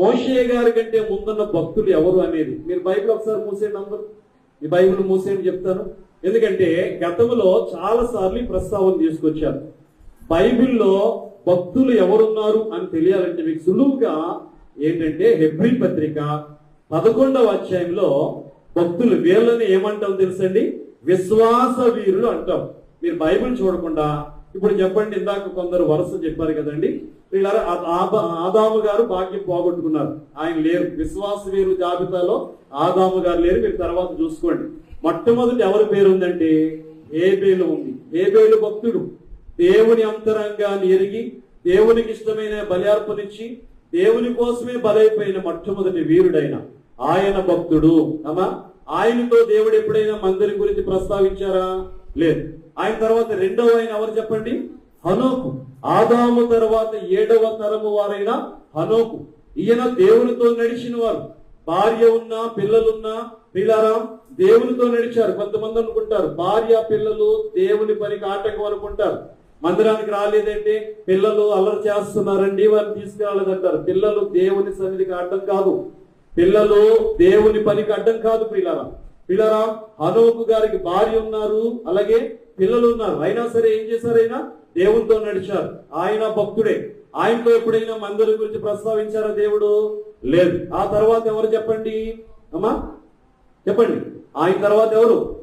మోషే గారి కంటే ముందున్న భక్తులు ఎవరు అనేది? మీరు బైబిల్ ఒకసారి మూసేయండి అందరు ఈ బైబిల్ మూసేయండి చెప్తాను. ఎందుకంటే గతంలో చాలా సార్లు ప్రస్తావన తీసుకొచ్చారు. బైబిల్లో భక్తులు ఎవరున్నారు అని తెలియాలంటే మీకు సులువుగా ఏంటంటే హెబ్రి పత్రిక పదకొండవ అధ్యాయంలో భక్తులు వీళ్ళని ఏమంటాం తెలుసండి? విశ్వాస వీరులు అంటాం. మీరు బైబిల్ చూడకుండా ఇప్పుడు చెప్పండి ఇందాక కొందరు వరుస చెప్పారు కదండి. వీళ్ళారా ఆదాము గారు భాగ్యం పోగొట్టుకున్నారు. ఆయన లేరు. విశ్వాస వీరు జాబితాలో ఆదాము గారు లేరు. మీరు తర్వాత చూసుకోండి. మొట్టమొదటి ఎవరి పేరు ఉందంటే ఏబేలు ఉంది. ఏబేలు భక్తుడు. దేవుని అంతరంగాన్ని ఎరిగి దేవునికి ఇష్టమైన బలి దేవుని కోసమే బలైపోయిన మొట్టమొదటి వీరుడైన ఆయన భక్తుడు. అమ్మా ఆయనతో దేవుడు ఎప్పుడైనా మందిరం గురించి ప్రస్తావించారా? లేదు. ఆయన తర్వాత రెండవ ఆయన ఎవరు చెప్పండి? హనోకు. ఆదాము తర్వాత ఏడవ తరము వారైన హనోకు. ఈయన దేవునితో నడిచిన వారు. భార్య ఉన్నా పిల్లలున్నా పిల్లరాం దేవునితో నడిచారు. కొంతమంది అనుకుంటారు భార్య పిల్లలు దేవుని పనికి ఆటంకం అనుకుంటారు. మందిరానికి రాలేదంటే పిల్లలు అల్లరి చేస్తున్నారండి వారిని తీసుకురాలేదంటారు. పిల్లలు దేవుని సన్నిధికి అడ్డం కాదు. పిల్లలు దేవుని పనికి అడ్డం కాదు పిల్లరా పిల్లరా హనోకు గారికి భార్య ఉన్నారు అలాగే పిల్లలు ఉన్నారు. అయినా సరే ఏం చేశారైనా దేవునితో నడిచారు. ఆయన భక్తుడే. ఆయనతో ఎప్పుడైనా మందిరం గురించి ప్రస్తావించారా దేవుడు? లేదు. ఆ తర్వాత ఎవరు చెప్పండి? అమ్మా చెప్పండి. ఆయన తర్వాత ఎవరు?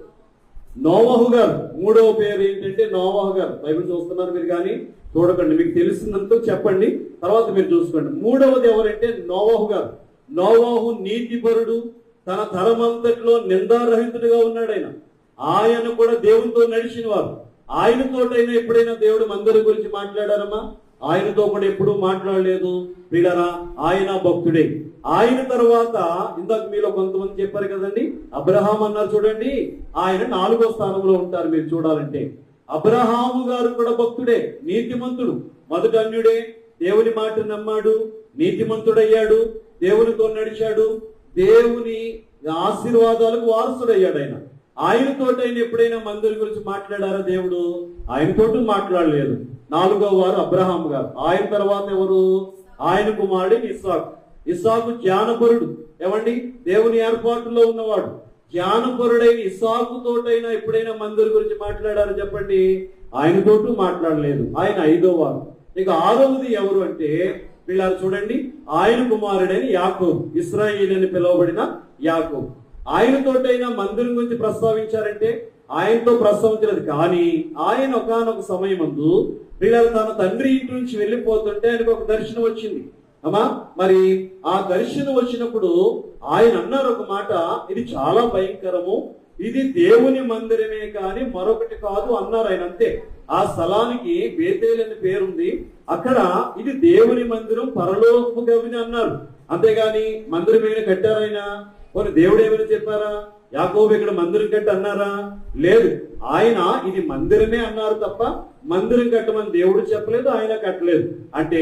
నోవహు గారు. మూడవ పేరు ఏంటంటే నోవహు గారు. బైబిల్ చూస్తున్నారు మీరు కానీ చూడకండి. మీకు తెలిసినంత చెప్పండి. తర్వాత మీరు చూసుకోండి. మూడవది ఎవరంటే నోవహు గారు. నోవహు నీతిపరుడు తన తరమంతట్లో నిందారహితుడిగా ఉన్నాడు ఆయన. ఆయన కూడా దేవునితో నడిచిన వారు. ఆయనతోటైనా ఎప్పుడైనా దేవుడు మందరి గురించి మాట్లాడారమ్మా? ఆయనతో కూడా ఎప్పుడూ మాట్లాడలేదు. వీళ్ళరా ఆయన భక్తుడే. ఆయన తర్వాత ఇందాక మీలో కొంతమంది చెప్పారు కదండి అబ్రహాం అన్నారు చూడండి ఆయన నాలుగో స్థానంలో ఉంటారు మీరు చూడాలంటే. అబ్రహాము గారు కూడా భక్తుడే నీతిమంతుడు. మొదట అన్యుడే దేవుని మాట నమ్మాడు నీతిమంతుడయ్యాడు దేవునితో నడిచాడు దేవుని ఆశీర్వాదాలకు వారసుడయ్యాడు ఆయన. ఆయనతో ఆయన ఎప్పుడైనా మందుల గురించి మాట్లాడారా దేవుడు? ఆయనతోటి మాట్లాడలేదు. నాలుగో వారు అబ్రహాం గారు. ఆయన తర్వాత ఎవరు? ఆయన కుమారుడు ఇస్సాకు. ఇస్సాకు జ్ఞానపరుడు. ఏమండి? దేవుని ఏర్పాటులో ఉన్నవాడు. జ్ఞానపరుడైన ఇస్సాకుతోటైనా ఎప్పుడైనా మందుల గురించి మాట్లాడారా చెప్పండి? ఆయనతోటూ మాట్లాడలేదు. ఆయన ఐదో వారు. ఇక ఆరవది ఎవరు అంటే వీళ్ళ చూడండి. ఆయన కుమారుడైన యాకోబు ఇస్రాయిల్ అని పిలువబడిన యాకోబు. ఆయనతోటైనా మందిరం గురించి ప్రస్తావించారంటే ఆయనతో ప్రస్తావించలేదు. కానీ ఆయన ఒకనొక సమయమందు వీళ్ళ తన తండ్రి ఇంటి నుంచి వెళ్ళిపోతుంటే ఆయనకు ఒక దర్శనం వచ్చింది. అమ్మా మరి ఆ దర్శనం వచ్చినప్పుడు ఆయన అన్నారు ఒక మాట ఇది చాలా భయంకరము. ఇది దేవుని మందిరమే కాని మరొకటి కాదు అన్నారు ఆయన అంతే. ఆ స్థలానికి బేతేల్ అని పేరుంది. అక్కడ ఇది దేవుని మందిరం పరలోకము గవిని అన్నారు. అంతేగాని మందిరం ఏమైనా కట్టారైనా కొన్ని దేవుడు ఏమైనా చెప్పారా? యాకోబు ఇక్కడ మందిరం కట్టి అన్నారా? లేదు. ఆయన ఇది మందిరమే అన్నారు తప్ప మందిరం కట్టమని దేవుడు చెప్పలేదు ఆయన కట్టలేదు. అంటే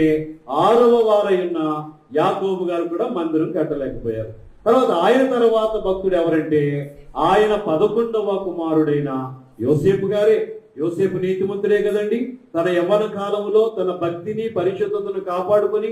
ఆరవ వారైన యాకోబు గారు కూడా మందిరం కట్టలేకపోయారు. తర్వాత ఆయన తర్వాత భక్తుడు ఎవరంటే ఆయన పదకొండవ కుమారుడైన యోసేపు గారే. యోసేపు నీతిమంతుడే కదండి. తన యవ్వన కాలంలో తన భక్తిని పరిశుద్ధతను కాపాడుకొని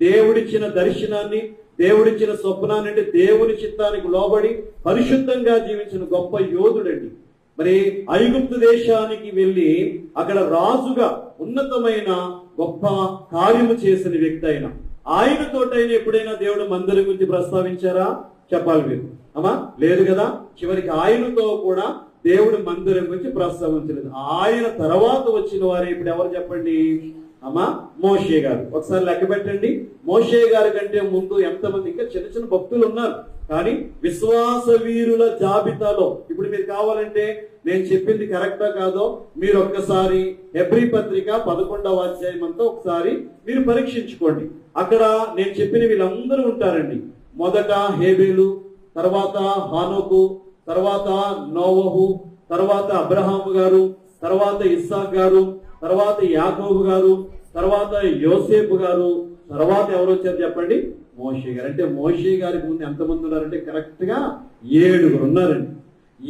దేవుడిచ్చిన దర్శనాన్ని దేవుడిచ్చిన స్వప్నాన్ని అంటే దేవుని చిత్తానికి లోబడి పరిశుద్ధంగా జీవించిన గొప్ప యోధుడండి. మరి ఐగుప్తు దేశానికి వెళ్ళి అక్కడ రాజుగా ఉన్నతమైన గొప్ప కార్యము చేసిన వ్యక్తి అయిన ఆయనతోటైనా ఎప్పుడైనా దేవుడు మందిరం గురించి ప్రస్తావించారా? చెప్పాలి మీరు. అమ్మా లేదు కదా? చివరికి ఆయనతో కూడా దేవుడు మందిరం గురించి ప్రస్తావించలేదు ఆయన తర్వాత వచ్చిన వారు ఇప్పుడు ఎవరు చెప్పండి? అమ్మా మోషే గారు. ఒకసారి లెక్క పెట్టండి. మోషే గారి కంటే ముందు ఎంతమంది? ఇంకా చిన్న చిన్న భక్తులు ఉన్నారు. కానీ విశ్వాస వీరుల జాబితాలో ఇప్పుడు మీరు కావాలంటే నేను చెప్పింది కరెక్టా కాదో మీరు ఒక్కసారి ఎబ్రి పత్రిక పదకొండవ అధ్యాయం అంతా ఒకసారి మీరు పరీక్షించుకోండి. అక్కడ నేను చెప్పిన వీళ్ళందరూ ఉంటారండి. మొదట హేబేలు తర్వాత హానోకు తర్వాత నోవహు తర్వాత అబ్రహాము గారు తర్వాత ఇస్సాక్ గారు తర్వాత యాకోబు గారు తర్వాత యోసేపు గారు తర్వాత ఎవరు వచ్చారు చెప్పండి? మోషే గారు. అంటే మోషే గారికి ముందు ఎంతమంది ఉన్నారంటే కరెక్ట్గా ఏడుగురు ఉన్నారండి.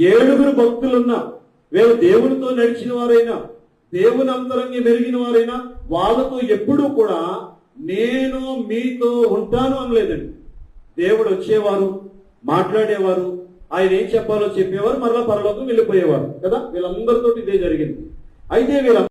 ఏడుగురు భక్తులు ఉన్నారు. వీళ్ళు దేవునితో నడిచిన వారైనా దేవుని అంతరంగా మెరిగిన వారైనా వాళ్ళతో ఎప్పుడూ కూడా నేను మీతో ఉంటాను అనలేదండి. దేవుడు వచ్చేవారు మాట్లాడేవారు ఆయన ఏం చెప్పాలో చెప్పేవారు మరలా పరలోకం వెళ్ళిపోయేవారు కదా? వీళ్ళందరితోటి ఇదే జరిగింది. అయితే వీళ్ళ